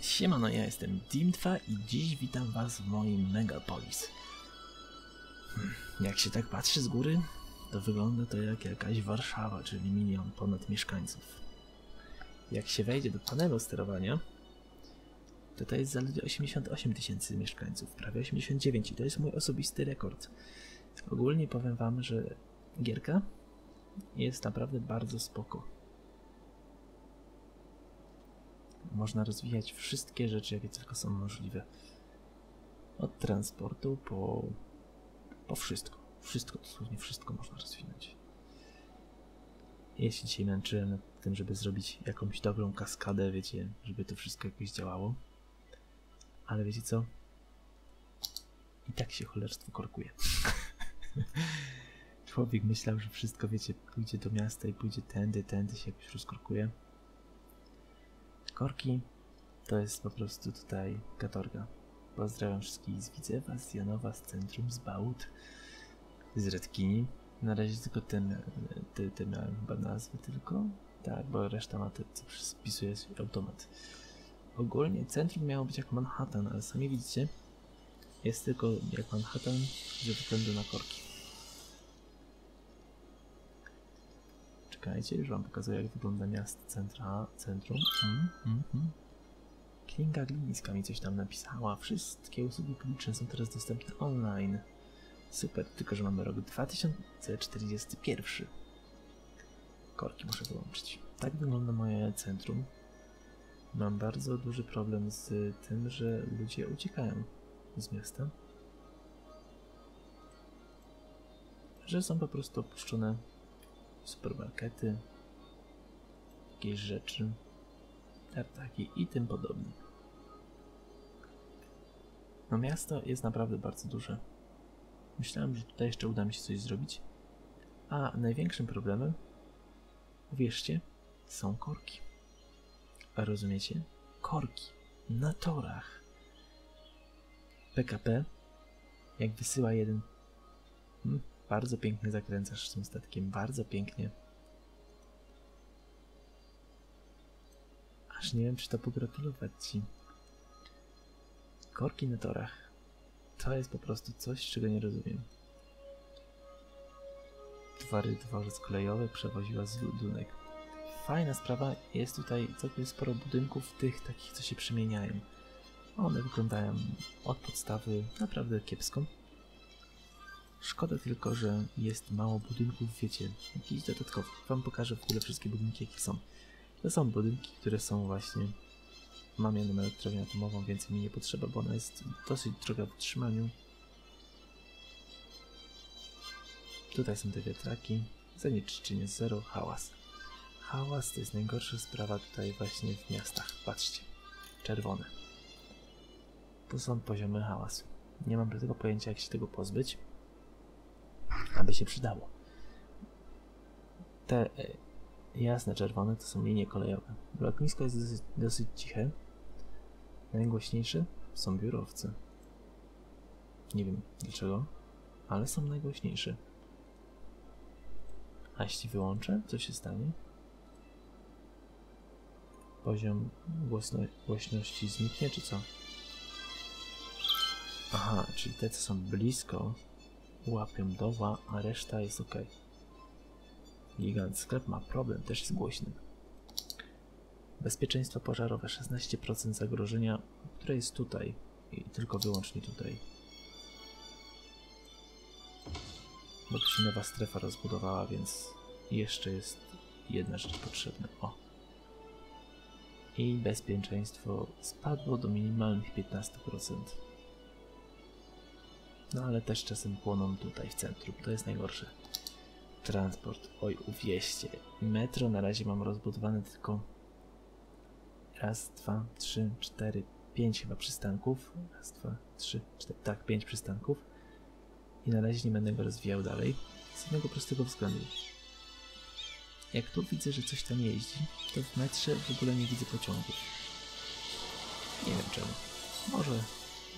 Siemano, ja jestem Dimtwa i dziś witam was w moim Megapolis. Hmm, jak się tak patrzy z góry, to wygląda to jak jakaś Warszawa, czyli milion ponad mieszkańców. Jak się wejdzie do panelu sterowania, to to jest zaledwie 88 tysięcy mieszkańców, prawie 89 i to jest mój osobisty rekord. Ogólnie powiem wam, że gierka jest naprawdę bardzo spoko. Można rozwijać wszystkie rzeczy, jakie tylko są możliwe. Od transportu po, po wszystko. Wszystko, dosłownie wszystko można rozwinąć. Ja się dzisiaj męczyłem nad tym, żeby zrobić jakąś dobrą kaskadę, wiecie, żeby to wszystko jakoś działało. Ale wiecie co? I tak się cholerstwo korkuje. Człowiek myślał, że wszystko, wiecie, pójdzie do miasta i pójdzie tędy, tędy się jakoś rozkorkuje. Korki to jest po prostu tutaj katorga. Pozdrawiam wszystkich z Widzewa, z Janowa, z centrum, z Bałut, z Redkini. Na razie tylko ten, te, te miałem chyba nazwy tylko. Tak, bo reszta ma te, co spisuje automat. Ogólnie centrum miało być jak Manhattan, ale sami widzicie, jest tylko jak Manhattan ze względu na korki. Czekajcie, już wam pokazuję jak wygląda miasto centra, centrum. Mm, mm, mm. Kinga mi coś tam napisała. Wszystkie usługi publiczne są teraz dostępne online. Super, tylko że mamy rok 2041. Korki muszę wyłączyć. Tak wygląda moje centrum. Mam bardzo duży problem z tym, że ludzie uciekają z miasta. Że są po prostu opuszczone supermarkety, jakieś rzeczy, tartaki i tym podobnie. No miasto jest naprawdę bardzo duże. Myślałem, że tutaj jeszcze uda mi się coś zrobić. A największym problemem, uwierzcie, są korki. Rozumiecie? Korki na torach. PKP, jak wysyła jeden hmm, bardzo piękny zakręcasz tym statkiem, bardzo pięknie. Aż nie wiem, czy to pogratulować ci. Korki na torach. To jest po prostu coś, czego nie rozumiem. Twary dworzec kolejowy przewoziła z Ludunek. Fajna sprawa, jest tutaj całkiem sporo budynków tych takich, co się przemieniają. One wyglądają od podstawy naprawdę kiepsko. Szkoda tylko, że jest mało budynków, wiecie, jakichś dodatkowych. Wam pokażę w ogóle wszystkie budynki, jakie są. To są budynki, które są właśnie... Mam jedną elektrownię atomową, więcej mi nie potrzeba, bo ona jest dosyć droga w utrzymaniu. Tutaj są te wiatraki. Zanieczyszczenie zero, hałas. Hałas to jest najgorsza sprawa tutaj właśnie w miastach. Patrzcie. Czerwone. Tu są poziomy hałasu. Nie mam do tego pojęcia, jak się tego pozbyć aby się przydało. Te e, jasne czerwone to są linie kolejowe. Lotnisko jest dosyć, dosyć ciche. Najgłośniejsze są biurowce. Nie wiem dlaczego, ale są najgłośniejsze. A jeśli wyłączę, co się stanie? Poziom głośno głośności zniknie, czy co? Aha, czyli te, co są blisko, łapią doła, a reszta jest ok. Gigant sklep ma problem, też jest głośny. Bezpieczeństwo pożarowe 16% zagrożenia, które jest tutaj i tylko wyłącznie tutaj. Bo tu się nowa strefa rozbudowała, więc jeszcze jest jedna rzecz potrzebna. O! I bezpieczeństwo spadło do minimalnych 15%. No ale też czasem płoną tutaj w centrum, to jest najgorsze. Transport, oj uwieście. Metro na razie mam rozbudowane tylko raz, dwa, trzy, cztery, pięć chyba przystanków. Raz, dwa, trzy, cztery, tak, pięć przystanków. I na razie nie będę go rozwijał dalej. Z jednego prostego względu. Jak tu widzę, że coś tam jeździ, to w metrze w ogóle nie widzę pociągów. Nie wiem czemu. Może,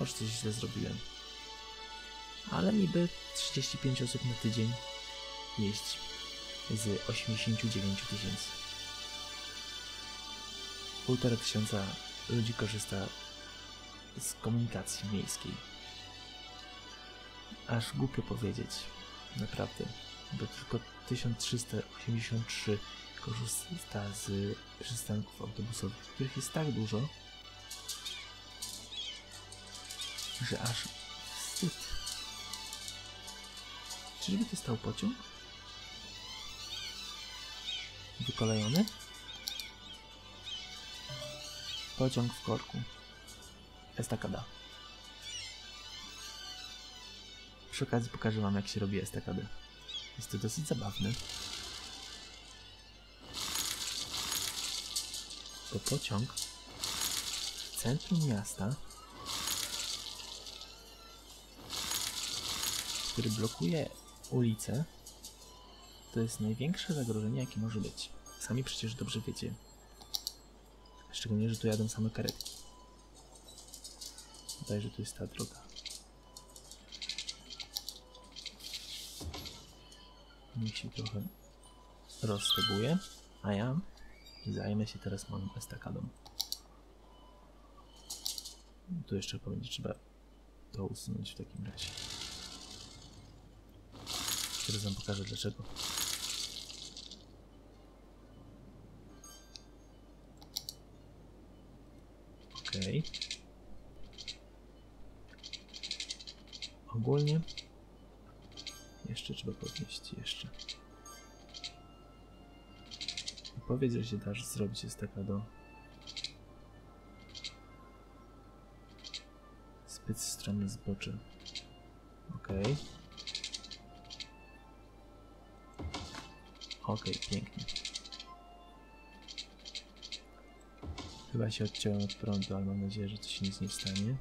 może coś źle zrobiłem ale niby 35 osób na tydzień jeździ z 89 tysięcy. Półtora tysiąca ludzi korzysta z komunikacji miejskiej. Aż głupio powiedzieć, naprawdę, bo tylko 1383 korzysta z przystanków autobusowych, których jest tak dużo, że aż wstyd. Czyżby to stał pociąg? Wykolejony? Pociąg w korku. Estakada. Przy okazji pokażę wam jak się robi estakadę. Jest to dosyć zabawne. Bo pociąg w centrum miasta, który blokuje ulicę, to jest największe zagrożenie jakie może być. Sami przecież dobrze wiecie. Szczególnie, że tu jadą same karetki. Wydaje, że tu jest ta droga. Niech się trochę rozteguje, a ja zajmę się teraz moją estakadą. Tu jeszcze będzie trzeba to usunąć w takim razie. Teraz wam pokażę dlaczego. Okej. Ogólnie jeszcze trzeba podnieść jeszcze. Powiedz, że się dasz zrobić jest taka do zbyt strony zbocze. Okej. Okej, pięknie. Chyba się odciąłem od prądu, ale mam nadzieję, że to się nic nie stanie.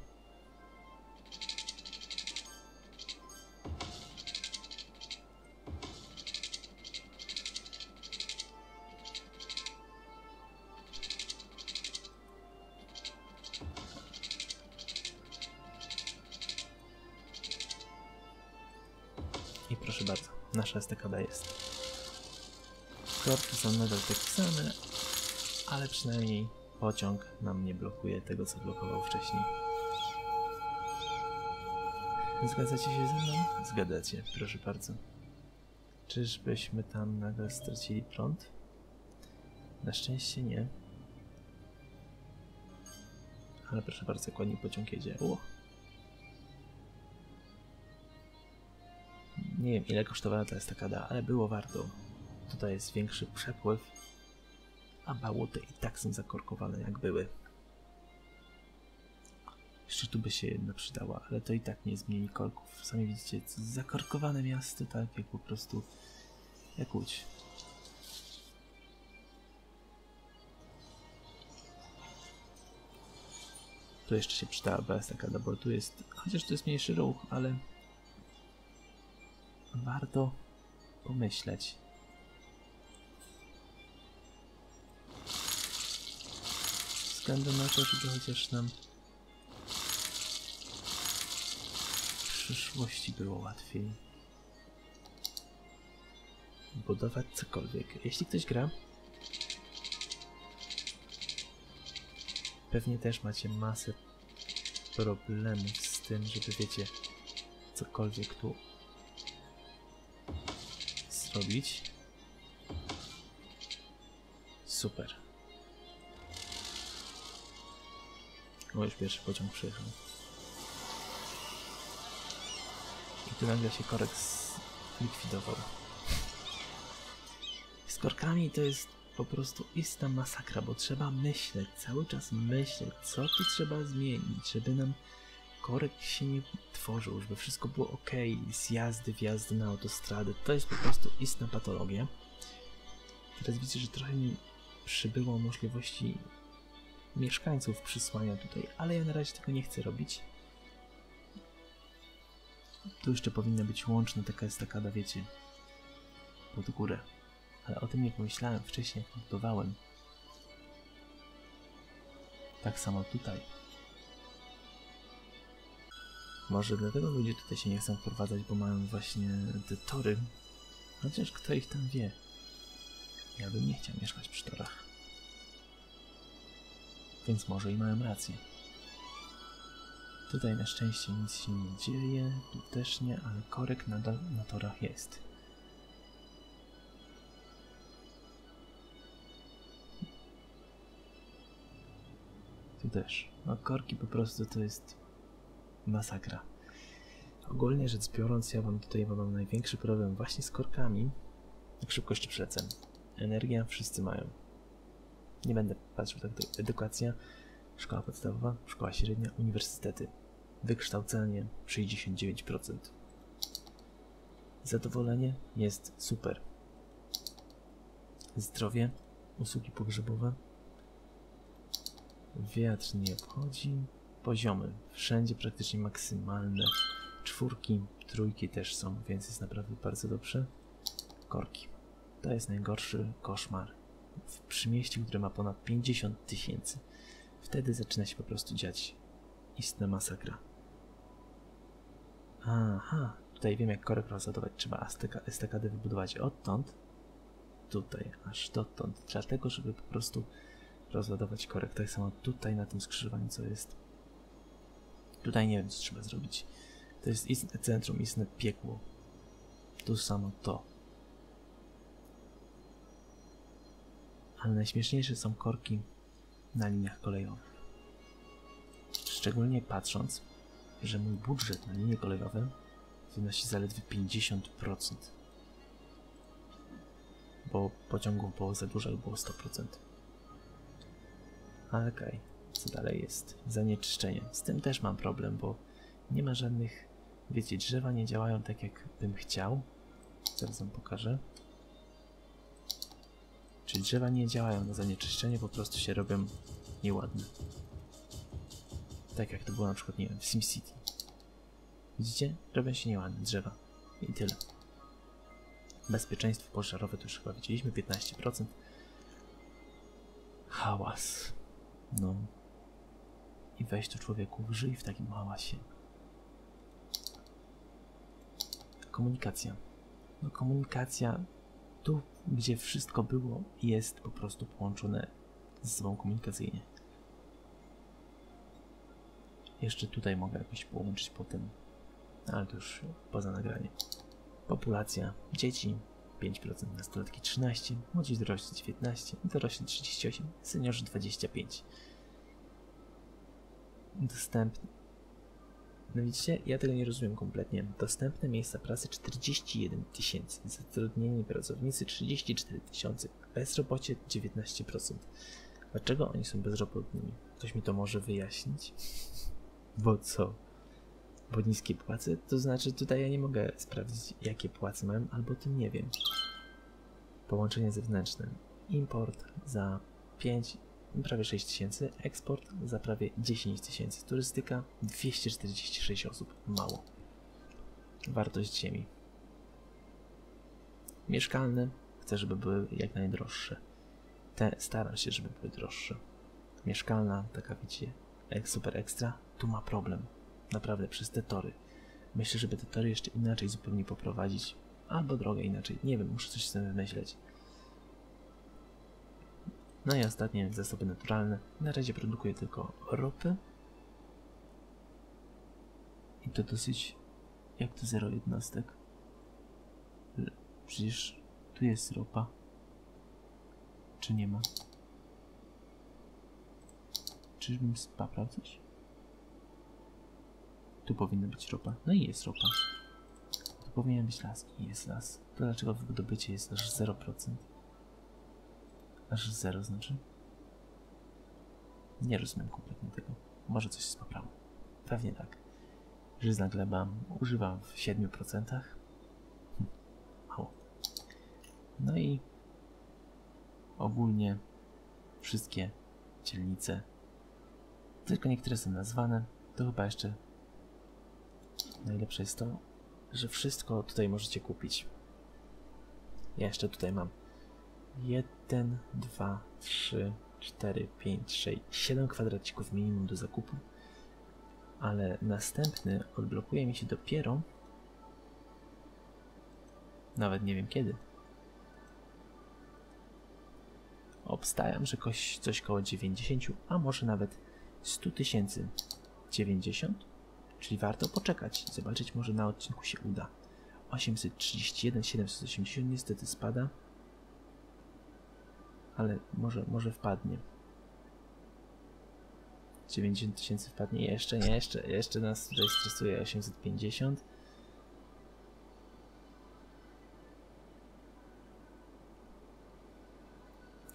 I proszę bardzo, nasza estakada jest. Korki są nadal takie same, ale przynajmniej pociąg nam nie blokuje tego, co blokował wcześniej. Zgadzacie się ze mną? Zgadzacie, proszę bardzo. Czyżbyśmy tam nagle stracili prąd? Na szczęście nie. Ale proszę bardzo, jak pociąg jedzie. O! Nie wiem ile kosztowała ta estakada, ale było warto. Tutaj jest większy przepływ, a bałuty i tak są zakorkowane jak były. Jeszcze tu by się jedna przydała, ale to i tak nie zmieni korków. Sami widzicie, zakorkowane miasto, tak jak po prostu jak łódź. Tu jeszcze się przydałaby estakada, bo tu jest, chociaż tu jest mniejszy ruch, ale warto pomyśleć. Względem na to, żeby chociaż nam w przyszłości było łatwiej budować cokolwiek. Jeśli ktoś gra, pewnie też macie masę problemów z tym, żeby wiecie, cokolwiek tu zrobić. Super. O, już pierwszy pociąg przyjechał. I tu nagle się korek zlikwidował. Z korkami to jest po prostu istna masakra, bo trzeba myśleć, cały czas myśleć, co tu trzeba zmienić, żeby nam korek się nie tworzył, żeby wszystko było ok, z jazdy, wjazdy na autostradę. To jest po prostu istna patologia. Teraz widzę, że trochę mi przybyło możliwości mieszkańców przysłania tutaj, ale ja na razie tego nie chcę robić. Tu jeszcze powinna być łączna taka estakada, wiecie, pod górę. Ale o tym nie pomyślałem wcześniej, jak budowałem. Tak samo tutaj. Może dlatego ludzie tutaj się nie chcą wprowadzać, bo mają właśnie te tory. Chociaż kto ich tam wie. Ja bym nie chciał mieszkać przy torach. Więc może i mają rację. Tutaj na szczęście nic się nie dzieje, tu też nie, ale korek nadal na torach jest. Tu też. No korki po prostu to jest masakra. Ogólnie rzecz biorąc, ja wam tutaj mam największy problem właśnie z korkami. Jak szybko jeszcze przelecę. Energia wszyscy mają. Nie będę patrzył tak. Edukacja, szkoła podstawowa, szkoła średnia, uniwersytety. Wykształcenie 69%. Zadowolenie jest super. Zdrowie, usługi pogrzebowe. Wiatr nie obchodzi. Poziomy wszędzie praktycznie maksymalne. Czwórki, trójki też są, więc jest naprawdę bardzo dobrze. Korki. To jest najgorszy koszmar. W przymieściu, które ma ponad 50 tysięcy. Wtedy zaczyna się po prostu dziać istna masakra. Aha, tutaj wiem jak korek rozładować. Trzeba estakadę wybudować odtąd, tutaj, aż dotąd. Dlatego, żeby po prostu rozładować korek. Tak samo tutaj na tym skrzyżowaniu, co jest. Tutaj nie wiem, co trzeba zrobić. To jest istne centrum, istne piekło. Tu samo to. Ale najśmieszniejsze są korki na liniach kolejowych. Szczególnie patrząc, że mój budżet na linie kolejowe wynosi zaledwie 50%. Bo pociągów było za dużo, było 100%. Ale okej, okay. co dalej jest? Zanieczyszczenie. Z tym też mam problem, bo nie ma żadnych Wiecie, drzewa nie działają tak, jak bym chciał. Zaraz wam pokażę. Czyli drzewa nie działają na zanieczyszczenie, po prostu się robią nieładne. Tak jak to było na przykład, nie wiem, w SimCity. Widzicie? Robią się nieładne drzewa. I tyle. Bezpieczeństwo pożarowe to już chyba widzieliśmy, 15%. Hałas. No. I weź tu człowieku, żyj w takim hałasie. komunikacja. No, komunikacja tu, gdzie wszystko było, jest po prostu połączone ze sobą komunikacyjnie. Jeszcze tutaj mogę jakoś połączyć potem, ale to już poza nagraniem. Populacja dzieci 5%, nastolatki 13%, młodzi dorośli 19%, dorośli 38%, seniorzy 25%. Dostępny no widzicie, ja tego nie rozumiem kompletnie. Dostępne miejsca pracy 41 tysięcy, zatrudnieni pracownicy 34 tysiące, bezrobocie 19%. Dlaczego oni są bezrobotnymi? Ktoś mi to może wyjaśnić? Bo co? Bo niskie płace? To znaczy tutaj ja nie mogę sprawdzić jakie płace mają, albo tym nie wiem. Połączenie zewnętrzne. Import za 5 prawie 6 tysięcy, eksport za prawie 10 tysięcy, turystyka 246 osób, mało. Wartość ziemi. Mieszkalne, chcę, żeby były jak najdroższe. Te staram się, żeby były droższe. Mieszkalna, taka wiecie, super ekstra, tu ma problem. Naprawdę, przez te tory. Myślę, żeby te tory jeszcze inaczej zupełnie poprowadzić. Albo drogę inaczej. Nie wiem, muszę coś z tym wymyśleć. No i ostatnie zasoby naturalne. Na razie produkuję tylko ropę. I to dosyć... Jak to zero jednostek? Przecież tu jest ropa. Czy nie ma? Czyżbym spaprał coś? Tu powinna być ropa. No i jest ropa. Tu powinien być las i jest las. To dlaczego wydobycie jest aż 0%? Aż zero znaczy? Nie rozumiem kompletnie tego. Może coś z poprawą. Pewnie tak. Żyzna gleba używam w 7%. Hm. Mało. No i ogólnie wszystkie dzielnice, tylko niektóre są nazwane, to chyba jeszcze najlepsze jest to, że wszystko tutaj możecie kupić. Ja jeszcze tutaj mam 1, 2, 3, 4, 5, 6, 7 kwadracików minimum do zakupu, ale następny odblokuje mi się dopiero nawet nie wiem kiedy. Obstawiam, że coś koło 90, a może nawet 100 tysięcy. 90? Czyli warto poczekać. Zobaczyć, może na odcinku się uda. 831, 780 niestety spada. Ale może, może wpadnie. 90 tysięcy wpadnie. Jeszcze, nie, jeszcze, jeszcze nas tutaj stresuje 850.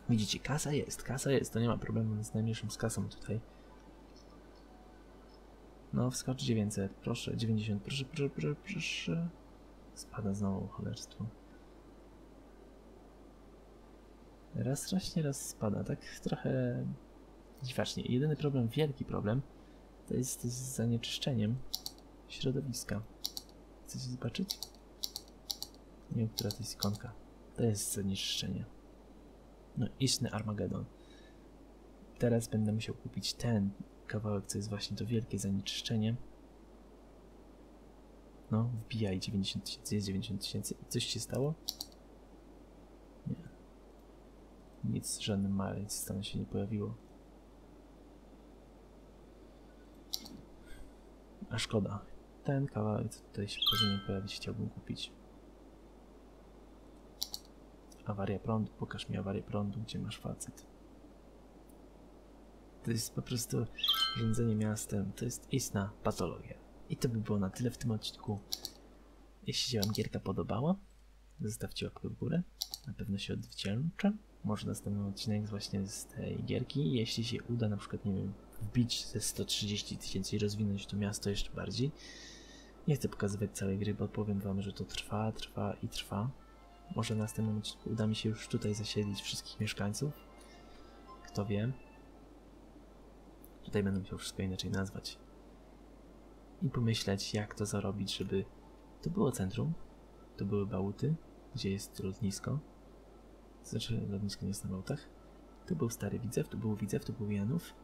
Widzicie, kasa jest, kasa jest, to nie ma problemu z najmniejszym z kasą tutaj. No, wskocz 900, proszę, 90, proszę, proszę, proszę, proszę. Spada znowu cholerstwo. Raz rośnie, raz spada, tak trochę dziwacznie. Jedyny problem, wielki problem, to jest z zanieczyszczeniem środowiska. Chcecie zobaczyć? Nie wiem, która to jest ikonka. To jest zanieczyszczenie. No, istny Armagedon. Teraz będę musiał kupić ten kawałek, co jest właśnie to wielkie zanieczyszczenie. No, wbijaj 90 tysięcy, jest 90 tysięcy. Coś się stało? Nie. Nic, żadnym małym stanu się nie pojawiło. A szkoda. Ten kawałek, co tutaj się powinien pojawić, chciałbym kupić. Awaria prądu, pokaż mi awarię prądu, gdzie masz facet. To jest po prostu rządzenie miastem, to jest istna patologia. I to by było na tyle w tym odcinku. Jeśli się Wam gierka podobała, zostawcie łapkę w górę. Na pewno się odwdzięczę. Może następny odcinek właśnie z tej gierki. Jeśli się uda na przykład, nie wiem, wbić ze 130 tysięcy i rozwinąć to miasto jeszcze bardziej. Nie chcę pokazywać całej gry, bo powiem Wam, że to trwa, trwa i trwa. Może następnym odcinku uda mi się już tutaj zasiedlić wszystkich mieszkańców. Kto wie. Tutaj będę musiał wszystko inaczej nazwać. I pomyśleć, jak to zarobić, żeby to było centrum, to były Bałuty, gdzie jest lotnisko. Znaczy, lotnisko nie jest na Bałtach. Tu był Stary Widzew, tu był Widzew, tu był Janów.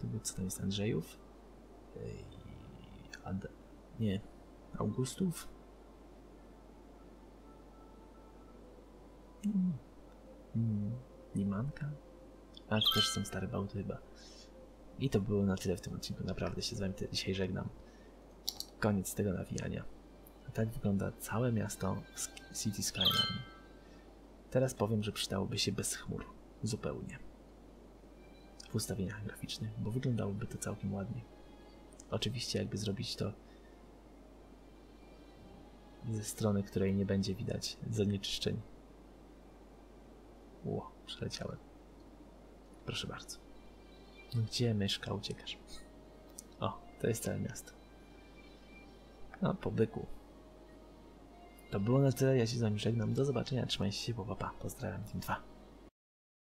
Tu był, co tam jest, Andrzejów. Ej, Ad... Nie, Augustów. Mm. Mm. Limanka. A, to też są stare bałty chyba. I to było na tyle w tym odcinku. Naprawdę się z wami dzisiaj żegnam. Koniec tego nawijania. A tak wygląda całe miasto City Skyline. Teraz powiem, że przydałoby się bez chmur. Zupełnie. W ustawieniach graficznych, bo wyglądałoby to całkiem ładnie. Oczywiście jakby zrobić to ze strony, której nie będzie widać zanieczyszczeń. Ło, przeleciałem. Proszę bardzo. No gdzie myszka uciekasz? O, to jest całe miasto. No, po byku. To było na tyle, ja się z wami żegnam. Do zobaczenia, trzymajcie się, bo papa. Pozdrawiam, Team 2.